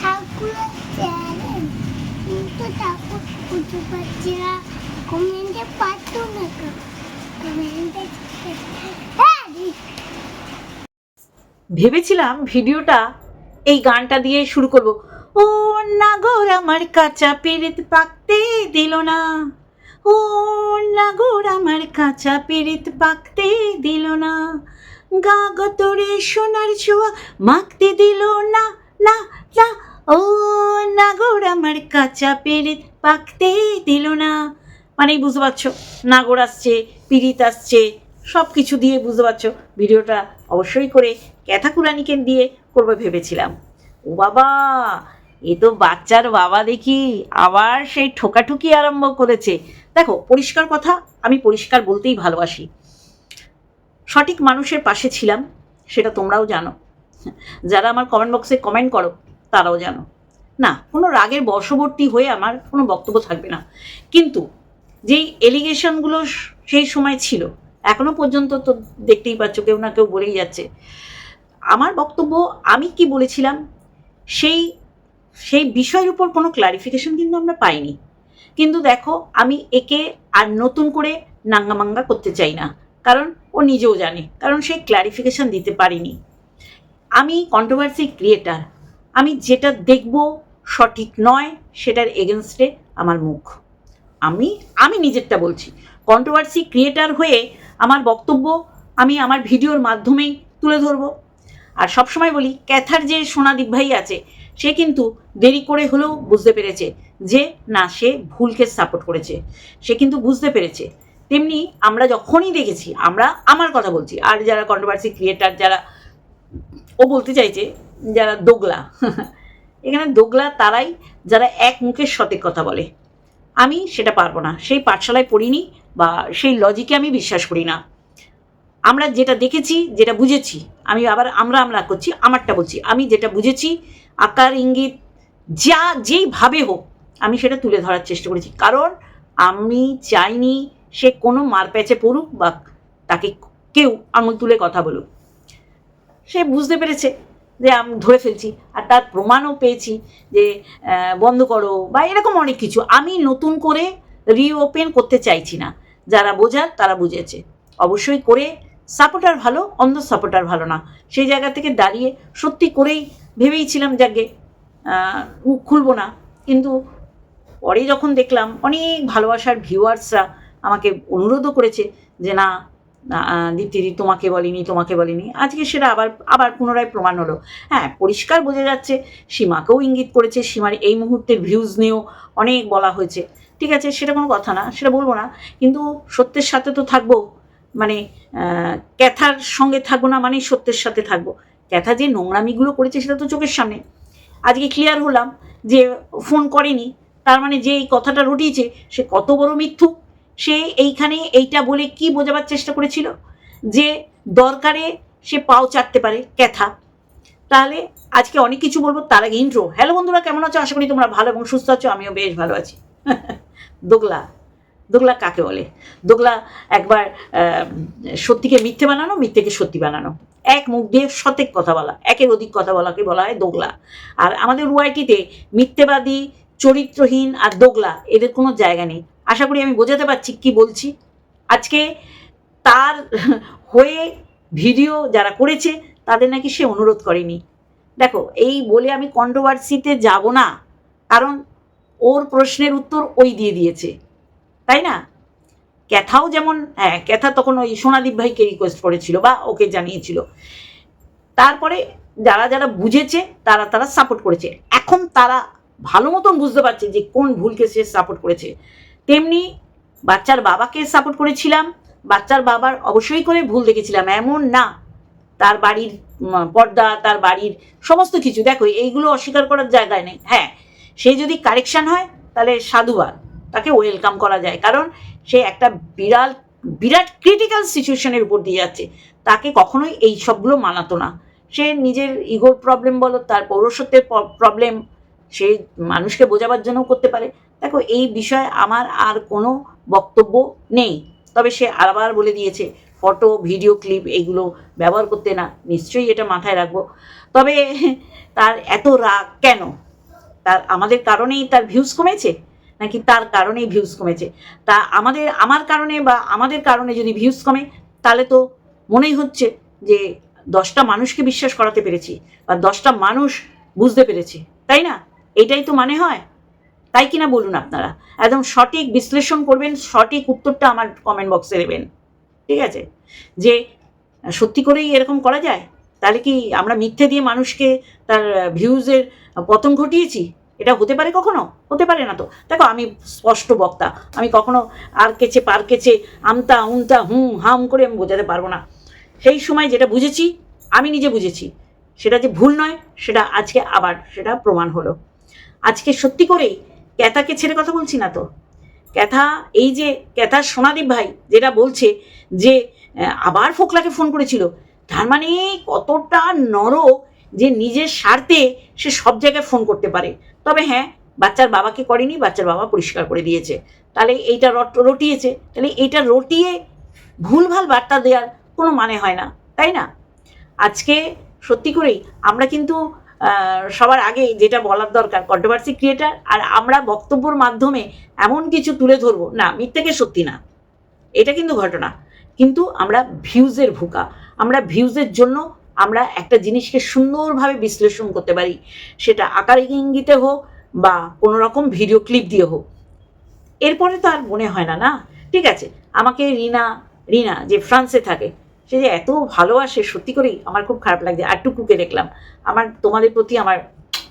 ঠাকুর ভেবেছিলাম ভিডিওটা এই গানটা দিয়ে শুরু করব। ও নাগর আমার কাঁচা পেরেত পাকতে দিল না। ও নাগর আমার কাঁচা পেরেত পাকতে দিল না। গা গতরে সোনার ছোঁয়া মাখতে দিল না না না ও নাগর আমার কাঁচা পেরেত পাকতে দিল না। মানেই বুঝতে পারছ, নাগর আসছে পিরিত আসছে সব কিছু দিয়ে বুঝতে পারছ। ভিডিওটা অবশ্যই করে ক্যাথা কুরানিকে দিয়ে করবে ভেবেছিলাম। ও বাবা, এ তো বাচ্চার বাবা দেখি, আবার সেই ঠোকাঠুকি আরম্ভ করেছে। দেখো, পরিষ্কার কথা, আমি পরিষ্কার বলতেই ভালোবাসি। সঠিক মানুষের পাশে ছিলাম, সেটা তোমরাও জানো। যারা আমার কমেন্ট বক্সে কমেন্ট করো, তারাও জানো। না, কোনো রাগের বশবর্তী হয়ে আমার কোনো বক্তব্য থাকবে না। কিন্তু যেই এলিগেশনগুলো সেই সময় ছিল, এখনও পর্যন্ত তো দেখতেই পাচ্ছ, কেউ না কেউ বলেই যাচ্ছে। আমার বক্তব্য আমি কি বলেছিলাম, সেই সেই বিষয়ের উপর কোনো ক্লারিফিকেশন কিন্তু আমরা পাইনি। কিন্তু দেখো, আমি একে আর নতুন করে নাঙ্গামাঙ্গা করতে চাই না। কারণ ও নিজেও জানে, কারণ সে ক্লারিফিকেশন দিতে পারিনি। আমি কন্ট্রোভার্সি ক্রিয়েটার আমি যেটা দেখব সঠিক নয়, সেটার এগেনস্টে আমার মুখ। আমি আমি নিজেরটা বলছি কন্ট্রোভার্সি ক্রিয়েটার হয়ে আমার বক্তব্য আমি আমার ভিডিওর মাধ্যমেই তুলে ধরবো। আর সবসময় বলি, ক্যাথার যে সোনাদীপ ভাই আছে, সে কিন্তু দেরি করে হলেও বুঝতে পেরেছে যে, না, সে ভুলকে সাপোর্ট করেছে। সে কিন্তু বুঝতে পেরেছে তেমনি আমরা যখনই দেখেছি, আমরা আমার কথা বলছি। আর যারা কন্ট্রোভার্সি ক্রিয়েটার যারা ও বলতে চাইছে, যারা দোগলা, এখানে দোগলা তারাই যারা এক মুখের সঠিক কথা বলে। আমি সেটা পারব না, সেই পাঠশালায় পড়িনি বা সেই লজিকে আমি বিশ্বাস করি না। আমরা যেটা দেখেছি, যেটা বুঝেছি, আমি আবার আমরা আমরা করছি, আমারটা বলছি। আমি যেটা বুঝেছি, আকার, ইঙ্গিত, যা যেইভাবে হোক, আমি সেটা তুলে ধরার চেষ্টা করেছি। কারণ আমি চাইনি সে কোনো মারপ্যাচে পড়ুক বা তাকে কেউ আঙুল তুলে কথা বলুক। সে বুঝতে পেরেছে যে আমি ধরে ফেলছি আর তার প্রমাণও পেয়েছি যে বন্ধ করো বা এরকম অনেক কিছু। আমি নতুন করে রিওপেন করতে চাইছি না। যারা বোঝার তারা বুঝেছে। অবশ্যই করে সাপোর্টার ভালো, অন্ধ সাপোর্টার ভালো না। সেই জায়গা থেকে দাঁড়িয়ে সত্যি করেই ভেবেইছিলাম যাকে মুখ খুলবো না। কিন্তু পরে যখন দেখলাম অনেক ভালোবাসার ভিউয়ার্সরা আমাকে অনুরোধও করেছে যে না দীপ্তিদি তোমাকে বলিনি তোমাকে বলিনি। আজকে সেটা আবার আবার পুনরায় প্রমাণ হলো। হ্যাঁ পরিষ্কার বোঝা যাচ্ছে, সীমাকেও ইঙ্গিত করেছে, সীমার এই মুহূর্তের ভিউজ নিয়েও অনেক বলা হয়েছে। ঠিক আছে, সেটা কোনো কথা না, সেটা বলব না, কিন্তু সত্যের সাথে তো থাকব মানে ক্যাথার সঙ্গে থাকব না মানে সত্যের সাথে থাকব। ক্যাথা যে নোংরামিগুলো করেছে সেটা তো চোখের সামনে। আজকে ক্লিয়ার হলাম যে ফোন করেনি, তার মানে যে এই কথাটা রটিয়েছে, সে কত বড় মিথ্যু সে এইখানে এইটা বলে কি বোঝাবার চেষ্টা করেছিল? যে দরকারে সে পাও চাটতে পারে, ক্যাথা। তাহলে আজকে অনেক কিছু বলব, তার আগে ইন্ট্রো হ্যালো বন্ধুরা, কেমন আছো? আশা করি তোমরা ভালো এবং সুস্থ আছো, আমিও বেশ ভালো আছি। দোগলা দোগলা কাকে বলে? দোগলা একবার সত্যিকে মিথ্যে বানানো, মিথ্যেকে সত্যি বানানো। এক মুখ দিয়ে সতেক কথা বলা, একের অধিক কথা বলাকে বলা হয় দোগলা। আর আমাদের ওয়াইটিতে মিথ্যেবাদী, চরিত্রহীন আর দোগলা, এদের কোনো জায়গা নেই। আশা করি আমি বোঝাতে পারছি কি বলছি। আজকে তার হয়ে ভিডিও যারা করেছে, তাদের নাকি সে অনুরোধ করেনি। দেখো, এই বলে আমি কন্ট্রোভার্সিতে যাব না, কারণ ওর প্রশ্নের উত্তর ওই দিয়ে দিয়েছে। তাই না? ক্যাথাও যেমন হ্যাঁ ক্যাথা তখন ওই সোনাদীপ ভাইকে রিকোয়েস্ট করেছিল বা ওকে জানিয়েছিল। তারপরে যারা যারা বুঝেছে, তারা তারা সাপোর্ট করেছে। এখন তারা ভালো মতন বুঝতে পারছে যে কোন ভুলকে সে সাপোর্ট করেছে। তেমনি বাচ্চার বাবাকে সাপোর্ট করেছিলাম। বাচ্চার বাবার অবশ্যই করে ভুল দেখেছিলাম, এমন না। তার বাড়ির পর্দা, তার বাড়ির সমস্ত কিছু, দেখো, এইগুলো অস্বীকার করার জায়গায় নেই। হ্যাঁ সে যদি কারেকশান হয়, তাহলে সাধুবাদ, তাকে ওয়েলকাম করা যায়। কারণ সে একটা বিড়াল বিরাট ক্রিটিক্যাল সিচুয়েশনের উপর দিয়ে যাচ্ছে। তাকে কখনোই এই সবগুলো মানাতো না। সে নিজের ইগোর প্রবলেম বলো, তার পৌরসত্বের প্রবলেম সে মানুষকে বোঝাবার জন্য করতে পারে। দেখো, এই বিষয়ে আমার আর কোনো বক্তব্য নেই। তবে সে আবার বলে দিয়েছে, ফটো, ভিডিও ক্লিপ এগুলো ব্যবহার করতে না, নিশ্চয়ই এটা মাথায় রাখব। তবে তার এত রাগ কেন? তার আমাদের কারণেই তার ভিউজ কমেছে? নাকি তার কারণেই ভিউজ কমেছে? তা আমাদের, আমার কারণে বা আমাদের কারণে যদি ভিউজ কমে, তাহলে তো মনেই হচ্ছে যে দশটা মানুষকে বিশ্বাস করাতে পেরেছি, বা দশটা মানুষ বুঝতে পেরেছি, তাই না? এটাই তো মানে হয়। তাই কিনা বলুন আপনারা। একদম সঠিক বিশ্লেষণ করবেন, সঠিক উত্তরটা আমার কমেন্ট বক্সে দেবেন। ঠিক আছে? যে, সত্যি করেই এরকম করা যায়? তাহলে কি আমরা মিথ্যে দিয়ে মানুষকে তার ভিউজের পতন ঘটিয়েছি? এটা হতে পারে কখনো? হতে পারে না তো। দেখো, আমি স্পষ্ট বক্তা। আমি কখনো আর কেচে, পার কেচে, আমতা, উমতা, হুম, হাম করে আমি বোঝাতে পারব না। সেই সময় যেটা বুঝেছি, আমি নিজে বুঝেছি। সেটা যে ভুল নয়, সেটা আজকে আবার সেটা প্রমাণ হলো। আজকে সত্যি করেই ক্যাথাকে ছেড়ে কথা বলছি না তো? ক্যাথা, এই যে ক্যাথার সোনাদীপ ভাই যেটা বলছে যে আবার ফোকলাকে ফোন করেছিল, তার মানে কতটা নরক যে নিজের স্বার্থে সে সব জায়গায় ফোন করতে পারে। তবে হ্যাঁ বাচ্চার বাবাকে করেনি, বাচ্চার বাবা পরিষ্কার করে দিয়েছে। তাহলে এইটা রট- রটিয়েছে, তাহলে এইটা রটিয়ে ভুলভাল বার্তা দেওয়ার কোনো মানে হয় না, তাই না? আজকে সত্যি করেই আমরা কিন্তু সবার আগে যেটা বলার দরকার কন্ট্রোভার্সি ক্রিয়েটার আর আমরা বক্তব্যর মাধ্যমে এমন কিছু তুলে ধরবো, না, মিথ্যেকে সত্যি না। এটা কিন্তু ঘটনা। কিন্তু আমরা ভিউজের ভুকা। আমরা ভিউজের জন্য আমরা একটা জিনিসকে সুন্দরভাবে বিশ্লেষণ করতে পারি। সেটা আকার ইঙ্গিতে হোক বা কোনো রকম ভিডিও ক্লিপ দিয়ে হোক। এরপরে তো আর মনে হয় না না? ঠিক আছে, আমাকে রিনা রিনা যে ফ্রান্সে থাকে সে যে এত ভালোবাসে, সত্যি করেই আমার খুব খারাপ লাগছে। আর টুকুকে দেখলাম। আমার, তোমাদের প্রতি আমার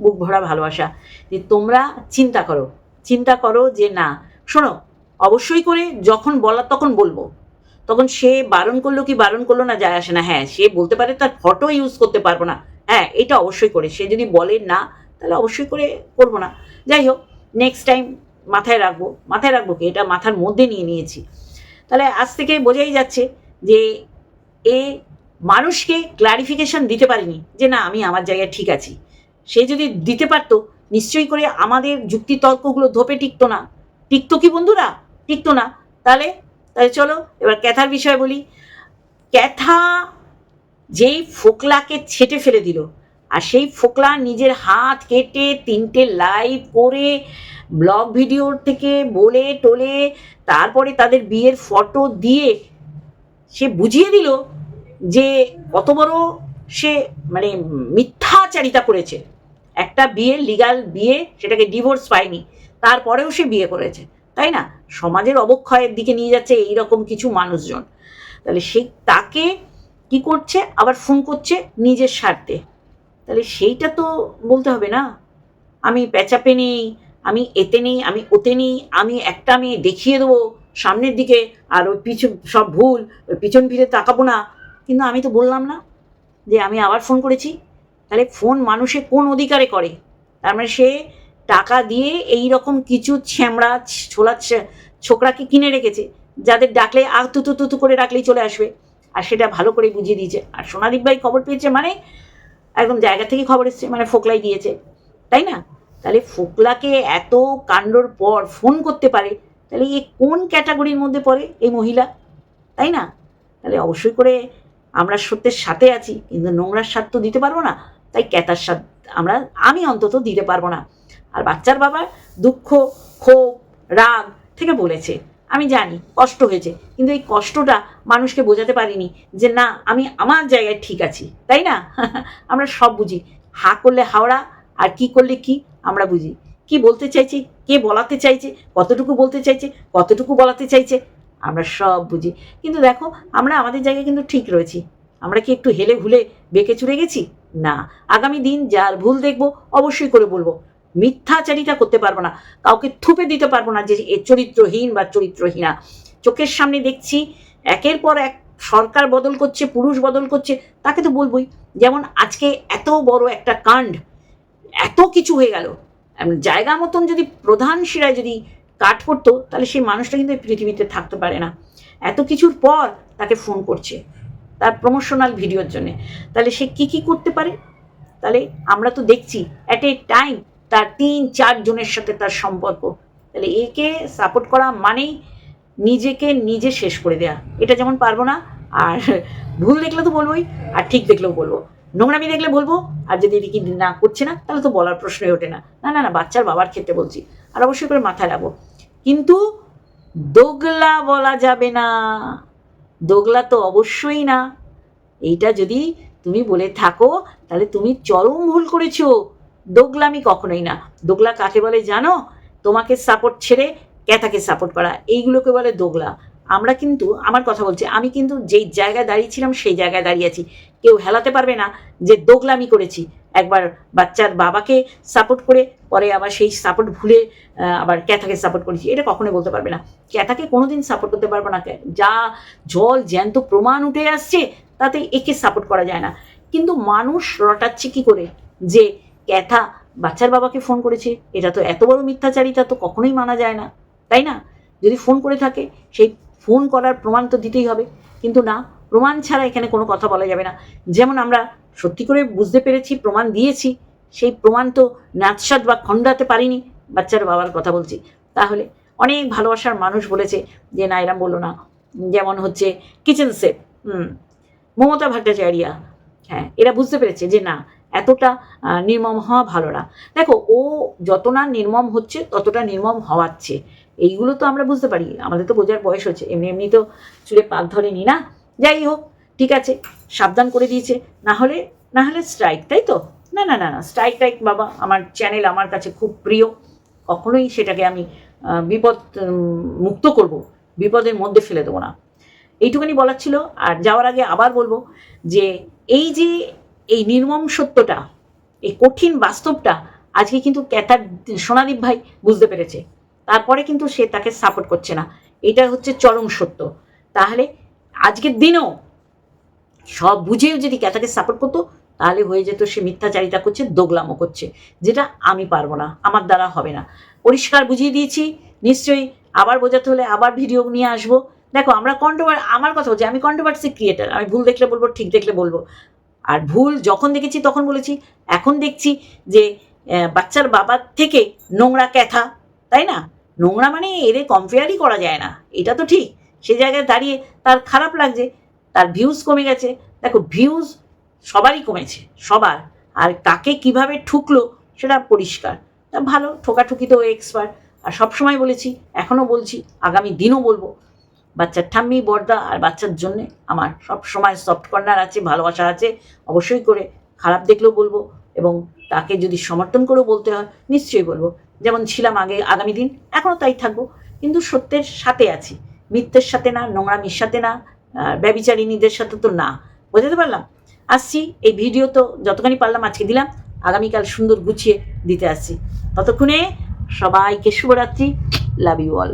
বুক ভরা ভালোবাসা। যে তোমরা চিন্তা করো। চিন্তা করো যে না, শোনো, অবশ্যই করে যখন বলার তখন বলব। তখন সে বারণ করল কি বারণ করল না যায় আসে না। হ্যাঁ সে বলতে পারে তার ফটো ইউজ করতে পারব না। হ্যাঁ এটা অবশ্যই করে। সে যদি বলে না, তাহলে অবশ্যই করে করব না। যাই হোক নেক্সট টাইম মাথায় রাখব। মাথায় রাখব কি? এটা মাথার মধ্যে নিয়ে নিয়েছি। তাহলে আজ থেকে বোঝাই যাচ্ছে যে এ মানুষকে ক্লারিফিকেশন দিতে পারেনি যে না, আমি আমার জায়গায় ঠিক আছি। সে যদি দিতে পারতো, নিশ্চয়ই করে আমাদের যুক্তিতর্কগুলো ধোপে টিকতো না। টিকতো কি বন্ধুরা? টিকতো না। তাহলে তাহলে চলো, এবার ক্যাথার বিষয়ে বলি। ক্যাথা যেই ফোকলাকে ছেটে ফেলে দিল, আর সেই ফোকলা নিজের হাত কেটে তিনটে লাইভ করে ব্লগ ভিডিওর থেকে বলে টোলে তারপরে তাদের বিয়ের ফটো দিয়ে সে বুঝিয়ে দিল যে কত বড় সে মানে মিথ্যাচারিতা করেছে। একটা বিয়ে লিগাল বিয়ে, সেটাকে ডিভোর্স পায়নি। তারপরেও সে বিয়ে করেছে, তাই না? সমাজের অবক্ষয়ের দিকে নিয়ে যাচ্ছে এই রকম কিছু মানুষজন। তাহলে সেই তাকে কি করছে? আবার ফোন করছে নিজের স্বার্থে। তাহলে সেইটা তো বলতে হবে না। আমি প্যাচাপে নেই আমি এতে নেই, আমি ওতে নেই, আমি একটা আমি দেখিয়ে দেবো সামনের দিকে আর ওই পিছু সব ভুল পিছন ফিরে তাকাবো না। কিন্তু আমি তো বললাম না যে আমি আবার ফোন করেছি। তাহলে ফোন মানুষে কোন অধিকারে করে? তার মানে সে টাকা দিয়ে এই রকম কিছু ছ্যামড়া, ছোলা ছোকরাকে কিনে রেখেছে, যাদের ডাকলে আ তুতু তুতু করে ডাকলেই চলে আসবে। আর সেটা ভালো করে বুঝিয়ে দিয়েছে। আর সোনাদীপ ভাই খবর পেয়েছে মানে একদম জায়গা থেকে খবর এসছে মানে ফোকলাই দিয়েছে। তাই না? তাহলে ফোকলাকে এত কাণ্ডর পর ফোন করতে পারে তাহলে এ কোন ক্যাটাগরির মধ্যে পড়ে এই মহিলা? তাই না? তাহলে অবশ্যই করে আমরা সত্যের সাথে আছি, কিন্তু নোংরার স্বাদ তো দিতে পারব না। তাই ক্যাতার স্বাদ আমরা, আমি অন্তত দিতে পারব না। আর বাচ্চার বাবা দুঃখ, ক্ষোভ, রাগ থেকে বলেছে। আমি জানি, কষ্ট হয়েছে, কিন্তু এই কষ্টটা মানুষকে বোঝাতে পারিনি যে না, আমি আমার জায়গায় ঠিক আছি, তাই না? আমরা সব বুঝি। হা করলে হাওড়া, আর কি করলে কি, আমরা বুঝি। কি বলতে চাইছে? কে বলাতে চাইছে? কতটুকু বলতে চাইছে? কতটুকু বলাতে চাইছে? আমরা সব বুঝি। কিন্তু দেখো, আমরা আমাদের জায়গায় কিন্তু ঠিক রয়েছি। আমরা কি একটু হেলে ভুলে বেঁকে চুরে গেছি? না। আগামী দিন যার ভুল দেখব, অবশ্যই করে বলব। মিথ্যাচারিতা করতে পারব না। কাউকে থুপে দিতে পারব না যে এ চরিত্রহীন বা চরিত্রহীনা। চোখের সামনে দেখছি, একের পর এক সরকার বদল করছে, পুরুষ বদল করছে, তাকে তো বলবোই। যেমন আজকে এত বড় একটা কাণ্ড, এত কিছু হয়ে গেল। জায়গা মতন যদি প্রধান শিরায় যদি কাট পড়তো তাহলে সেই মানুষটা কিন্তু পৃথিবীতে থাকতে পারে না। এত কিছুর পর তাকে ফোন করছে, তার প্রমোশনাল ভিডিওর জন্যে। তাহলে সে কি কি করতে পারে? তাহলে আমরা তো দেখছি অ্যাট এ টাইম তার তিন, চার জনের সাথে তার সম্পর্ক। তাহলে একে সাপোর্ট করা মানেই নিজেকে নিজে শেষ করে দেয়া। এটা যেমন পারব না, আর ভুল দেখলে তো বলবোই, আর ঠিক দেখলেও বলব। নোংরামি দেখলে বলব? আর যদি এদিকে না করছে না, তাহলে তো বলার প্রশ্নই ওঠে না। না না না, বাচ্চার বাবার ক্ষেত্রে বলছি। আর অবশ্যই করে মাথায় রাখব। কিন্তু দোগলা বলা যাবে না। দোগলা তো অবশ্যই না। এইটা যদি তুমি বলে থাকো, তাহলে তুমি চরম ভুল করেছ। দোগলামি কখনোই না। দোগলা কাকে বলে জানো? তোমাকে সাপোর্ট ছেড়ে ক্যাথাকে সাপোর্ট করা। এইগুলোকে বলে দোগলা। আমরা কিন্তু, আমার কথা বলছি, আমি কিন্তু যেই জায়গায় দাঁড়িয়েছিলাম সেই জায়গায় দাঁড়িয়ে আছি। কেউ হেলাতে পারবে না যে দোগলামি করেছি। একবার বাচ্চার বাবাকে সাপোর্ট করে, পরে আবার সেই সাপোর্ট ভুলে আবার ক্যাথাকে সাপোর্ট করেছি। এটা কখনোই বলতে পারবে না। ক্যাথাকে কোনোদিন সাপোর্ট করতে পারব না। যা জল জ্যান্ত প্রমাণ উঠে আসছে, তাতে একে সাপোর্ট করা যায় না। কিন্তু মানুষ রটাচ্ছে কি করে? যে ক্যাথা বাচ্চার বাবাকে ফোন করেছে, এটা তো এত বড় মিথ্যাচারিতা তো কখনোই মানা যায় না। তাই না? যদি ফোন করে থাকে, সেই ফোন করার প্রমাণ তো দিতেই হবে। কিন্তু না প্রমাণ ছাড়া এখানে কোনো কথা বলা যাবে না। যেমন আমরা সত্যি করে বুঝতে পেরেছি, প্রমাণ দিয়েছি, সেই প্রমাণ তো নাৎসাদ বা খণ্ডাতে পারিনি, বাচ্চার বাবার কথা বলছি। তাহলে অনেক ভালোবাসার মানুষ বলেছে যে, না, এরম বলল না। যেমন হচ্ছে কিচেন সেট হুম, মমতা ভট্টাচার্যা হ্যাঁ এরা বুঝতে পেরেছে যে, না, এতটা নির্মম হওয়া ভালো না। দেখো, ও যত না নির্মম হচ্ছে, ততটা নির্মম হওয়াচ্ছে। এইগুলো তো আমরা বুঝতে পারি, আমাদের তো বোঝার বয়স হচ্ছে, এমনি এমনি তো চুলে পাক ধরেনি না? যাই হোক ঠিক আছে, সাবধান করে দিয়েছে। না হলে না হলে স্ট্রাইক তাই তো? না না না না স্ট্রাইক টাইক বাবা, আমার চ্যানেল আমার কাছে খুব প্রিয়। কখনোই সেটাকে আমি বিপদ মুক্ত করব, বিপদের মধ্যে ফেলে দেবো না। এইটুখানি বলার ছিল, আর যাওয়ার আগে আবার বলব যে, এই যে, এই নির্মম সত্যটা, এই কঠিন বাস্তবটা, আজকে কিন্তু ক্যাথার সোনাদীপ ভাই বুঝতে পেরেছে। তারপরে কিন্তু সে তাকে সাপোর্ট করছে না। এটা হচ্ছে চরম সত্য। তাহলে আজকের দিনেও সব বুঝেও যদি ক্যাথাকে সাপোর্ট করতো, তাহলে হয়ে যেত সে মিথ্যাচারিতা করছে দোগলামো করছে, যেটা আমি পারব না, আমার দ্বারা হবে না। পরিষ্কার বুঝিয়ে দিয়েছি, নিশ্চয়ই আবার বোঝাতে হলে আবার ভিডিও নিয়ে আসব। দেখো, আমরা কন্ট্রোভার আমার কথা বলছি, আমি কন্ট্রোভার্সি ক্রিয়েটার আমি ভুল দেখলে বলব, ঠিক দেখলে বলব। আর ভুল যখন দেখেছি, তখন বলেছি, এখন দেখছি যে বাচ্চার বাবার থেকে নোংরা ক্যাথা, তাই না? নোংরা মানে এদের কম্পেয়ারই করা যায় না, এটা তো ঠিক। সে জায়গায় দাঁড়িয়ে তার খারাপ লাগছে, তার ভিউজ কমে গেছে। দেখো ভিউজ সবারই কমেছে, সবার। আর কাকে কীভাবে ঠুকলো সেটা পরিষ্কার। তা ভালো, ঠোকাঠুকি তো এক্সপার্ট আর সবসময় বলেছি, এখনও বলছি, আগামী দিনও বলব, বাচ্চার ঠাম্মি, বর্দা আর বাচ্চার জন্যে আমার সব সময় সফট কর্নার আছে, ভালোবাসা আছে, অবশ্যই করে খারাপ দেখলেও বলব এবং তাকে যদি সমর্থন করেও বলতে হয়, নিশ্চয়ই বলব। যেমন ছিলাম আগে আগামী দিন, এখনও তাই থাকব। কিন্তু সত্যের সাথে আছি। মিথ্যের সাথে না, নোংরামির সাথে না ব্যবিচারিণীদের সাথে তো না। বোঝাতে পারলাম? আসছি, এই ভিডিও তো যতখানি পারলাম আজকে দিলাম, আগামীকাল সুন্দর গুছিয়ে দিতে আসছি। ততক্ষণে সবাইকে শুভরাত্রি লাভ ইউ অল